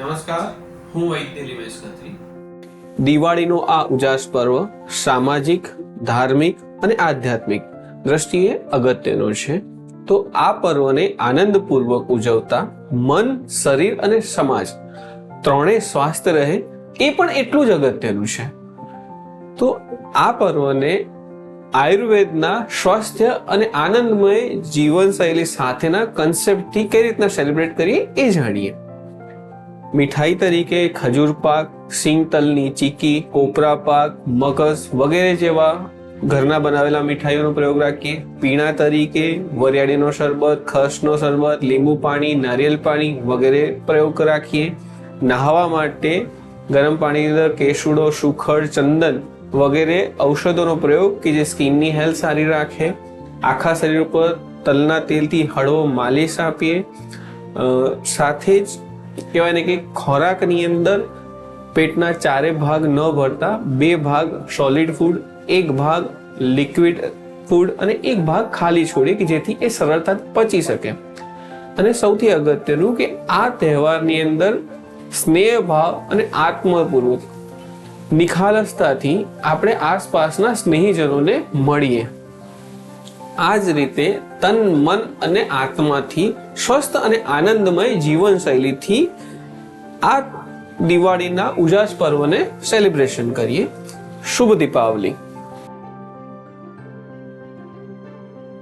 નમસ્કાર, હું વૈદ્ય નિમેશ ખત્રી દિવાળીનો આ ઉજાસ પર્વ સામાજિક, ધાર્મિક અને આધ્યાત્મિક દ્રષ્ટિએ અગત્યનો છે. તો આ પર્વને આનંદપૂર્વક ઉજવતા મન, શરીર અને સમાજ ત્રણેય સ્વાસ્થ્ય રહે એ પણ એટલું જ અગત્યનું છે. તો આ પર્વને આયુર્વેદના સ્વાસ્થ્ય અને આનંદમય જીવનશૈલી સાથેના કન્સેપ્ટથી કઈ રીતના સેલિબ્રેટ કરીએ એ જાણીએ. મીઠાઈ તરીકે ખજૂર પાક, સિંગ તલની ચીકી, કોપરા પાક, મગસ વગેરે જેવા ઘરના બનાવેલા મીઠાઈઓનો પ્રયોગ રાખીએ. પીણા તરીકે વરિયાળીનો શરબત, ખસનો શરબત, લીંબુ પાણી, નારિયેલ પાણી વગેરે પ્રયોગ રાખીએ. નહાવા માટે ગરમ પાણીની અંદર કેસુડો, સુખડ, ચંદન વગેરે ઔષધોનો પ્રયોગ કે જે સ્કિનની હેલ્થ સારી રાખે. આખા શરીર ઉપર તલના તેલથી હળવો માલિશ આપીએ. સાથે જ કહેવાય ને કે ખોરાકની અંદર પેટના ચારે ભાગ ન ભરતા બે ભાગ સોલિડ ફૂડ એક ભાગ લિક્વિડ ફૂડ અને એક ભાગ ખાલી છોડીએ કે જેથી એ સરળતાથી પચી શકે. અને સૌથી અગત્યનું કે આ તહેવારની અંદર સ્નેહ, ભાવ અને આત્મપૂર્વક નિખાલસતાથી આપણે આસપાસના સ્નેહીજનોને મળીએ. આ જ રીતે તન, મન અને આત્માથી સ્વસ્થ અને આનંદમય જીવનશૈલીથી આ દિવાળીના ઉજાસ પર્વને સેલિબ્રેશન કરીએ. શુભ દીપાવલી.